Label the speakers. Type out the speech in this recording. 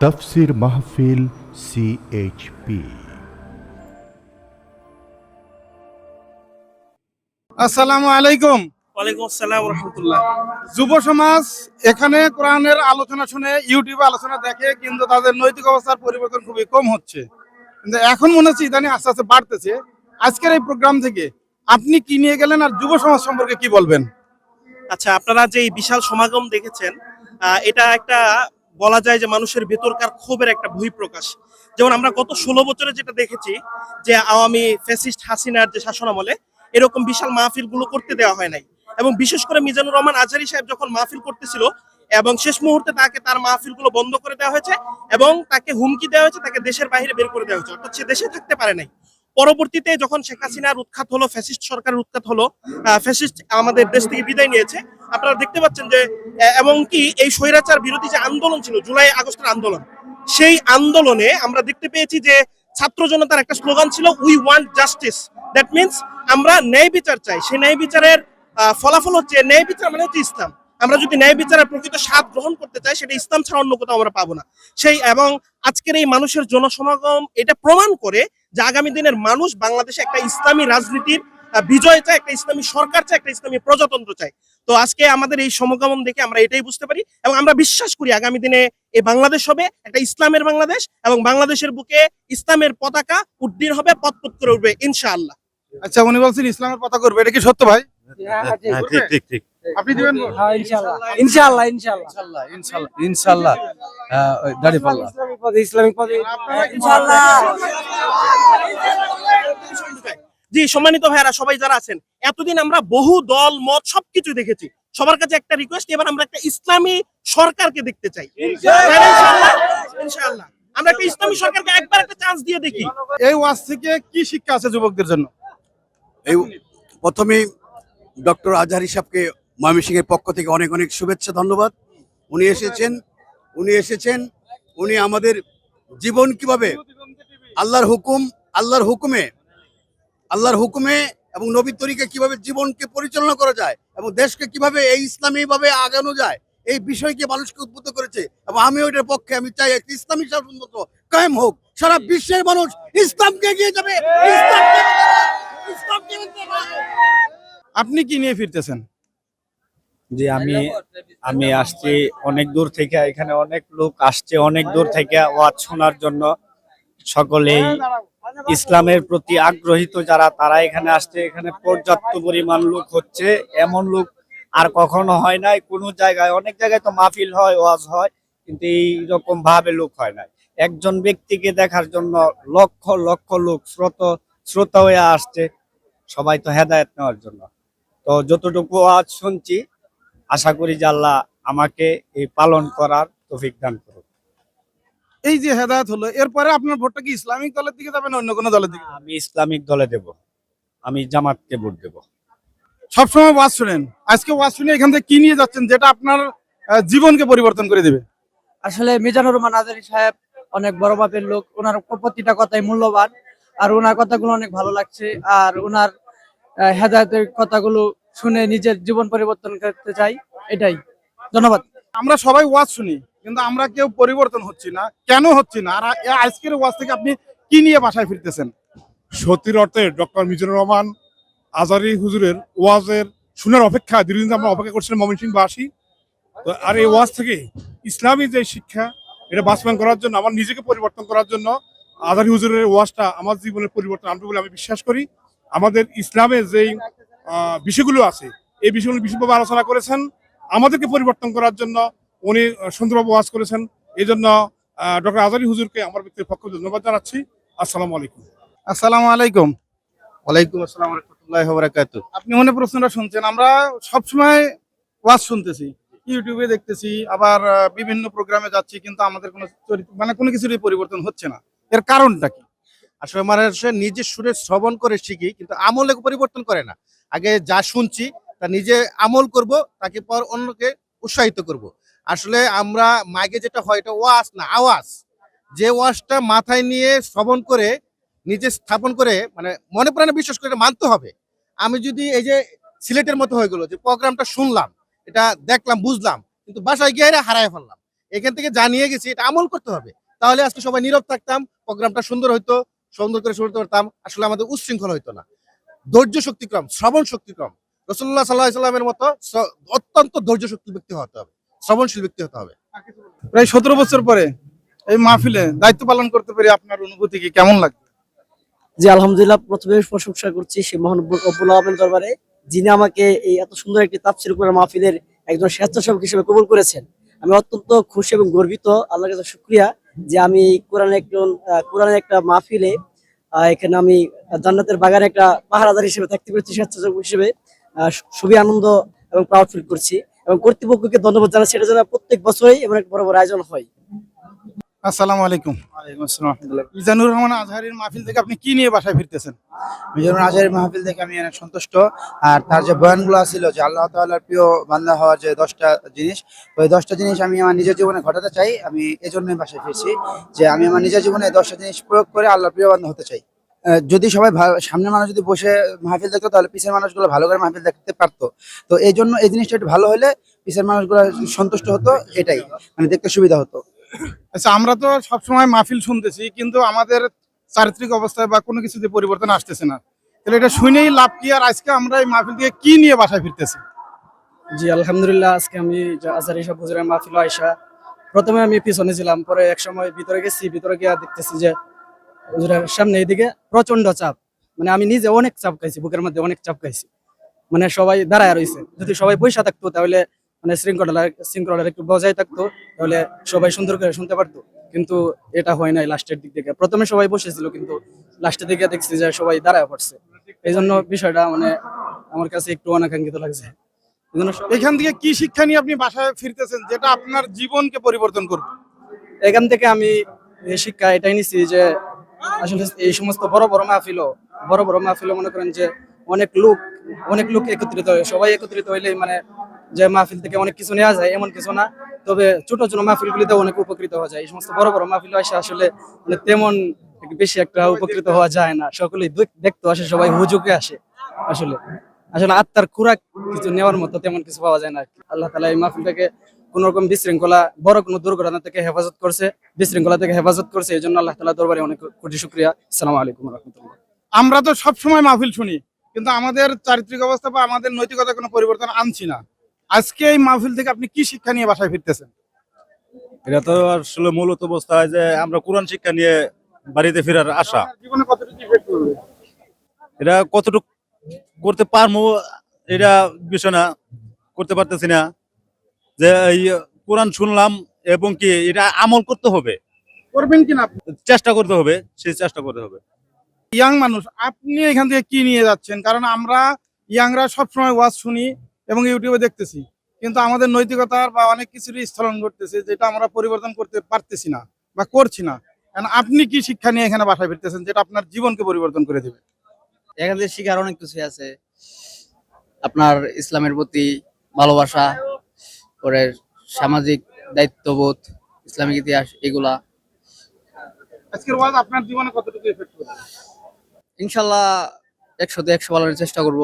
Speaker 1: তফসির মাহফিল সিএইচপি
Speaker 2: আসসালামু আলাইকুম।
Speaker 3: ওয়ালাইকুম আসসালাম রহমতুল্লাহ।
Speaker 2: যুব সমাজ এখানে কোরআনের আলোচনা শুনে ইউটিউবে আলোচনা দেখে কিন্তু তাদের নৈতিক অবস্থার পরিবর্তন খুবই কম হচ্ছে। কিন্তু এখন মনে হচ্ছে ইদানিং আস্তে আস্তে বাড়তেছে। আজকের এই প্রোগ্রাম থেকে আপনি কি নিয়ে গেলেন আর যুব সমাজ সম্পর্কে কি বলবেন?
Speaker 3: আচ্ছা আপনারা যে বিশাল সমাগম দেখেছেন আহ, এটা একটা বলা যায় যে মানুষের ভেতরকার ক্ষোভের একটা বহিঃপ্রকাশ। যেমন আমরা গত ষোলো বছরে যেটা দেখেছি, যে আওয়ামী ফ্যাসিস্ট হাসিনার যে শাসন আমলে এরকম বিশাল মাহফিলগুলো করতে দেওয়া হয় নাই। এবং বিশেষ করে মিজানুর রহমান আজহারি সাহেব যখন মাহফিল করতেছিল, এবং শেষ মুহূর্তে তাকে তার মাহফিলগুলো বন্ধ করে দেওয়া হয়েছে এবং তাকে হুমকি দেওয়া হয়েছে, তাকে দেশের বাইরে বের করে দেওয়া হয়েছে। অর্থাৎ সে দেশে থাকতে পারে নাই। পরবর্তীতে যখন শেখ হাসিনার উৎখাত হলো, ফ্যাসিস্ট সরকারের উৎখাত হলো ফ্যাসিস্ট আমাদের দেশ থেকে বিদায় নিয়েছে, আপনারা দেখতে পাচ্ছেন যে এমনকি এই স্বৈরাচার বিরোধী যে আন্দোলন ছিল, জুলাই আগস্টের আন্দোলন, সেই আন্দোলনে আমরা দেখতে পেয়েছি যে ছাত্র জনতার একটা স্লোগান ছিল we want justice that means আমরা ন্যায় বিচার চাই। সেই ন্যায় বিচারের ফলাফল হচ্ছে, ন্যায় বিচার মানে হচ্ছে ইসলাম। আমরা যদি ন্যায় বিচারের প্রকৃত স্বাদ গ্রহণ করতে চাই সেটা ইসলাম ছাড়া অন্য কোথাও আমরা পাবো না। সেই এবং আজকের এই মানুষের জনসমাগম এটা প্রমাণ করে যে আগামী দিনের মানুষ বাংলাদেশে একটা ইসলামী রাজনীতির বিজয় চায় একটা ইসলামী সরকার চায় একটা ইসলামী প্রজাতন্ত্র চায়। তো আজকে আমাদের এই সমাগম দেখে আমরা এটাই বুঝতে পারি এবং আমরা বিশ্বাস করি আগামী দিনে এই বাংলাদেশ হবে একটা ইসলামের বাংলাদেশ এবং বাংলাদেশের বুকে ইসলামের পতাকা উড্ডীন হবে পথ করে উঠবে ইনশাআল্লাহ।
Speaker 2: আচ্ছা উনি বলছেন ইসলামের পতাকা করবে এটা কি সত্য ভাই?
Speaker 4: হ্যাঁ, ঠিক ঠিক ঠিক।
Speaker 2: আপনি দিবেন?
Speaker 5: হ্যাঁ, ইনশাআল্লাহ। ইনশাআল্লাহ ইনশাআল্লাহ।
Speaker 4: ইনশাল্লাহ ইনশাল্লাহ দাড়ি পাল্লা।
Speaker 5: ইসলামিক পদে ইসলামিক পদে ইনশাআল্লাহ।
Speaker 3: জি সম্মানিত ভাইয়ারা সবাই যারা আছেন এতদিন আমরা বহু দল মত সবকিছু দেখেছি। সবার কাছে একটা রিকোয়েস্ট এবার আমরা একটা ইসলামী সরকারকে দেখতে চাই। ইনশাআল্লাহ ইনশাআল্লাহ। আমরা একটা ইসলামী সরকারকে একবার একটা চান্স দিয়ে দেখি।
Speaker 2: এই ওয়াজ থেকে কি শিক্ষা আছে যুবকদের জন্য?
Speaker 4: এই প্রথমেই ডক্টর আজহারি সাহেবকে ময়মনসিংহের পক্ষ থেকে অনেক অনেক শুভেচ্ছা, ধন্যবাদ। উনি এসেছেন উনি এসেছেন, উনি আমাদের জীবন কীভাবে আল্লাহর হুকুম, আল্লাহর হুকুমে আল্লাহর হুকুমে এবং নবী তরিকে কীভাবে জীবনকে পরিচালনা করা যায় এবং দেশকে কীভাবে এই ইসলামী ভাবে আগানো যায়, এই বিষয়কে মানুষকে উদ্বুদ্ধ করেছে এবং আমি ওইটার পক্ষে, আমি চাই একটা ইসলামী শাসনতন্ত্র কায়েম হোক। সারা বিশ্বের মানুষ ইসলামকে এগিয়ে যাবে।
Speaker 2: আপনি কি নিয়ে ফিরতেছেন?
Speaker 6: যে আমি আমি আসছি অনেক দূর থেকে এখানে অনেক লোক আসছে অনেক দূর থেকে ওয়াজ শোনার জন্য। সকলেই ইসলামের প্রতি আগ্রহীত যারা তারা এখানে আসছে এখানে পর্যাপ্ত পরিমাণ লোক হচ্ছে। এমন লোক আর কখনো হয় নাই। কোনো জায়গায় অনেক জায়গায় তো মাহফিল হয় ওয়াজ হয় কিন্তু এই রকম ভাবে লোক হয় নাই। একজন ব্যক্তিকে দেখার জন্য লক্ষ লক্ষ লোক শ্রোত শ্রোতা হয়ে আসছে। সবাই তো হেদায়েত নেওয়ার জন্য। তো যতটুকু আজ শুনছি আশা করি যে আল্লাহ আমাকে এই পালন করার তৌফিক দান করুক।
Speaker 2: এই যে হেদায়ত হলো এরপরে আপনার ভোটটা কি ইসলামিক দলের দিকে যাবেন অন্য কোনো দলের দিকে?
Speaker 6: আমি ইসলামিক দলে দেব। আমি জামাতকে ভোট দেব।
Speaker 2: সবসময় ওয়াজ শুনেন। আজকে ওয়াজ শুনে এখান থেকে কি নিয়ে যাচ্ছেন যেটা আপনার আহ, জীবনকে পরিবর্তন করে দেবে?
Speaker 5: আসলে মিজানুর রহমান আজারি সাহেব অনেক বড় মাপের লোক। ওনার প্রতিটা কথাই মূল্যবান। আর ওনার কথাগুলো অনেক ভালো লাগছে। আর ওনার আহ, হেদায়েতের কথাগুলো শুনে নিজের জীবন পরিবর্তন করতে চাই এটাই। ধন্যবাদ।
Speaker 2: আমরা সবাই ওয়াজ শুনি কিন্তু আমরা কেউ পরিবর্তন হচ্ছি না। কেন হচ্ছি না? আর আজকের ওয়াজ থেকে আপনি কি নিয়ে বাসায় ফিরতেছেন?
Speaker 7: সত্যির অর্থে ডক্টর মিজানুর রহমান আজারি হুজুরের ওয়াজের শুনার অপেক্ষা দীর্ঘদিন আমরা অপেক্ষা করছিলাম ময়মনসিংহবাসী তো আর এই ওয়াজ থেকে ইসলামী যে শিক্ষা এটা বাস্তবায়ন করার জন্য আমার নিজেকে পরিবর্তন করার জন্য আজারি হুজুরের ওয়াজটা আমার জীবনের পরিবর্তন আনবে বলে আমি বিশ্বাস করি। আমাদের ইসলামের যেই বিষয়গুলো আছে। এই বিষয়গুলো বিশেষভাবে আলোচনা করেছেন। আমাদেরকে পরিবর্তন করার জন্য উনি সুন্দরভাবে ওয়াজ করেছেন। এই জন্য ডক্টর আজারি হুজুরকে আমার ব্যক্তির পক্ষ ধন্যবাদ জানাচ্ছি। আসসালামু আলাইকুম।
Speaker 2: আসসালামু আলাইকুম।
Speaker 4: ওয়ালাইকুম আসসালাম রহমতুল্লাহ বরাকাত
Speaker 2: আপনি মনে প্রশ্নটা শুনছেন আমরা সবসময় ওয়াজ শুনতেছি ইউটিউবে দেখতেছি আবার বিভিন্ন প্রোগ্রামে যাচ্ছি কিন্তু আমাদের কোনো চরিত্র মানে কোনো কিছুরই পরিবর্তন হচ্ছে না। এর কারণটা কি?
Speaker 8: আসলে মানুষ নিজের সুরে শ্রবণ করে শিখি কিন্তু আমলে পরিবর্তন করে না। আগে যা শুনছি, তা নিজে আমল করব, তাকে পর অন্যকে উৎসাহিত করব। আসলে আমরা মাইকে যেটা হয়, এটা ওয়াজ না, আওয়াজ। যে ওয়াজটা মাথায় নিয়ে শ্রবণ করে, নিজে স্থাপন করে মানে মনে প্রাণে বিশ্বাস করে মানতে হবে। আমি যদি এই যে সিলেটের মতো হয়ে গেলো, যে প্রোগ্রামটা শুনলাম, এটা দেখলাম, বুঝলাম, কিন্তু বাসায় গিয়ে হারায় ফেললাম, এখান থেকে জানিয়ে গেছি, এটা আমল করতে হবে। তাহলে আজকে সবাই নীরব থাকতাম, প্রোগ্রামটা সুন্দর হইতো, সুন্দর করে শুনতে পারতাম, আসলে আমাদের উচ্ছৃঙ্খল হইতো না। ধৈর্য শক্তি কম শ্রবণ শক্তি কম। রসুল্লাহ সাল্লাহ সাল্লামের মতো অত্যন্ত ধৈর্য শক্তি ব্যক্তি হতে হবে শ্রবণশীল ব্যক্তি হতে হবে।
Speaker 2: প্রায় সতেরো বছর পরে এই মাহফিলে দায়িত্ব পালন করতে পেরে আপনার অনুভূতি কি কেমন লাগে
Speaker 9: জি আলহামদুলিল্লাহ প্রথমে প্রশংসা করছি সেই মহান আলমের দরবারে যিনি আমাকে এই এত সুন্দর একটি তাফসির কোরআন মাহফিলের একজন স্বেচ্ছাসেবক হিসেবে কবুল করেছেন। আমি অত্যন্ত খুশি এবং গর্বিত আল্লাহর কাছে শুক্রিয়া যে আমি এই কোরআন একজন আহ, কোরআনের একটা মাহফিলে এখানে আমি জান্নাতের বাগানে একটা পাহারাদার হিসেবে থাকতে পেরেছি, স্বেচ্ছাসেবক হিসেবে। খুবই আনন্দ এবং প্রাউড ফিল করছি এবং কর্তৃপক্ষকে ধন্যবাদ জানাচ্ছি। এটা যেন প্রত্যেক বছরই এমন একটা বড় বড় আয়োজন হয়।
Speaker 2: আসসালামু আলাইকুম। মিজানুর রহমান আজহারির মাহফিল থেকে আপনি কি নিয়ে বাসায় ফিরতেছেন?
Speaker 10: মিজানুর আজহারি মাহফিল থেকে আমি অনেক সন্তুষ্ট। আর তার যে বয়ানগুলো ছিল যে আল্লাহ তাআলার প্রিয় বান্দা হওয়ার যে দশটা জিনিস এই দশটা জিনিস আমি আমার নিজের জীবনে ঘটাতে চাই। আমি এজন্যই বাসায় ফিরছি যে আমি আমার নিজের জীবনে দশটা জিনিস প্রয়োগ করে আল্লাহর প্রিয় বান্দা হতে চাই। যদি সবাই সামনের মানুষ যদি বসে মাহফিল দেখতো, তাহলে পিছের মানুষগুলো ভালো করে মাহফিল দেখতে পারতো। তো এই জন্য এই জিনিসটা একটু ভালো হলে পিছের মানুষগুলো সন্তুষ্ট হতো, এটাই। মানে দেখতে সুবিধা হতো।
Speaker 2: আচ্ছা আমরা তো সবসময় মাহফিল শুনতেছি, কিন্তু আমাদের চারিত্রিক অবস্থায় বা কোনো কিছুতে পরিবর্তন আসতেছে না। তাহলে এটা শুনেই লাভ কি? আর আজকে আমরা এই মাহফিল থেকে কি নিয়ে বাসায় ফিরতেছি?
Speaker 5: জি, আলহামদুলিল্লাহ, আজকে আমি সব হুজুরের মাহফিল আয়সা প্রথমে আমি পিছনে ছিলাম, পরে এক সময় ভিতরে গেছি, ভিতরে গিয়ে দেখতেছি যে হুজুরের সামনে এদিকে প্রচণ্ড চাপ। মানে আমি নিজে অনেক চাপ খাইছি, বুকের মধ্যে অনেক চাপ খাইছি। মানে সবাই দাঁড়ায় রয়েছে যদি সবাই পয়সা থাকতো তাহলে মানে শৃঙ্খলা শৃঙ্খলাটা একটু বজায় থাকতো তাহলে সবাই সুন্দর করে শুনতে পারতো। কিন্তু এটা হয় নাই লাস্টের দিক থেকে। প্রথমে সবাই বসেছিল কিন্তু লাস্টের দিকে দেখছি যে সবাই দাঁড়ায় পড়ছে। এই জন্য বিষয়টা মানে আমার কাছে একটু অনাকাঙ্ক্ষিত লাগছে।
Speaker 2: এখান থেকে কি শিক্ষা নিয়ে আপনি বাসায় ফিরতেছেন যেটা আপনার জীবনকে পরিবর্তন করবে?
Speaker 5: এখান থেকে আমি এই শিক্ষা এটাই নিছি যে আসলে এই সমস্ত বড় বড় মাহফিলও বড় বড় মাহফিলও মনে করেন যে অনেক লোক অনেক লোক একত্রিত হয়। সবাই একত্রিত হইলে মানে যে মাহফিল থেকে অনেক কিছু নেওয়া যায়, এমন কিছু না। তবে ছোট ছোট মাহফিলগুলিতে অনেক উপকৃত হওয়া যায়। এই সমস্ত বড় বড় মাহফিল আসে আসলে মানে তেমন বেশি একটা উপকৃত হওয়া যায় না। সকলেই দেখতে আসে, সবাই হুজুকে আসে আসলে। আসলে আত্মার খুরাক কিছু নেওয়ার মতো তেমন কিছু পাওয়া যায় না আর কি। আল্লাহ তালা এই মাহফিলটাকে কোন রকম বিশৃঙ্খলা, বড় কোনো দুর্ঘটনা থেকে হেফাজত করছে, বিশৃঙ্খলা থেকে হেফাজত করছে, এই জন্য আল্লাহ তালা দরবারে অনেক কোটি শুক্রিয়া। আসসালামু আলাইকুম রহমতুল্লাহ।
Speaker 2: আমরা তো সবসময় মাহফিল শুনি, কিন্তু আমাদের চারিত্রিক অবস্থা বা আমাদের নৈতিকতা কোনো পরিবর্তন আনছি না। আজকে এই মাহফিল থেকে আপনি কি শিক্ষা নিয়ে বাসায় ফিরতেছেন?
Speaker 11: এটা তো আসলে মূলত অবস্থা যে আমরা কোরআন শিক্ষা নিয়ে বাড়িতে ফেরার আশা।
Speaker 2: জীবনে কতটুকু ইফেক্ট করবে
Speaker 11: এটা কতটুকু করতে পারব এটা বিষয় না করতে পারতেছি না। যে এই কোরআন শুনলাম এবং কি এটা আমল করতে হবে।
Speaker 2: করবেন কিনা
Speaker 11: চেষ্টা করতে হবে সেই চেষ্টা করতে হবে।
Speaker 2: ইয়াং মানুষ আপনি এখান থেকে কি নিয়ে যাচ্ছেন? কারণ আমরা ইয়াংরা সবসময় ওয়াজ শুনি এবং ইউটিউবে দেখতেছি। কিন্তু আমাদের নৈতিকতার বা অনেক কিছুরই স্থলন ঘটতেছে যেটা আমরা পরিবর্তন করতে পারতেছি না বা করছি না। কারণ আপনি কি শিক্ষা নিয়ে এখানে বাসায় ফিরতেছেন যেটা আপনার জীবনকে পরিবর্তন করে দেবে?
Speaker 5: এখান শিখার অনেক কিছু আছে। আপনার ইসলামের প্রতি ভালোবাসা পরে সামাজিক দায়িত্ববোধ ইসলামিক ইতিহাস এগুলা।
Speaker 2: আজকের ওয়াজ আপনার জীবনে কতটুকু করবে
Speaker 5: ইনশাল্লাহ একশোতে একশো বলার চেষ্টা করব।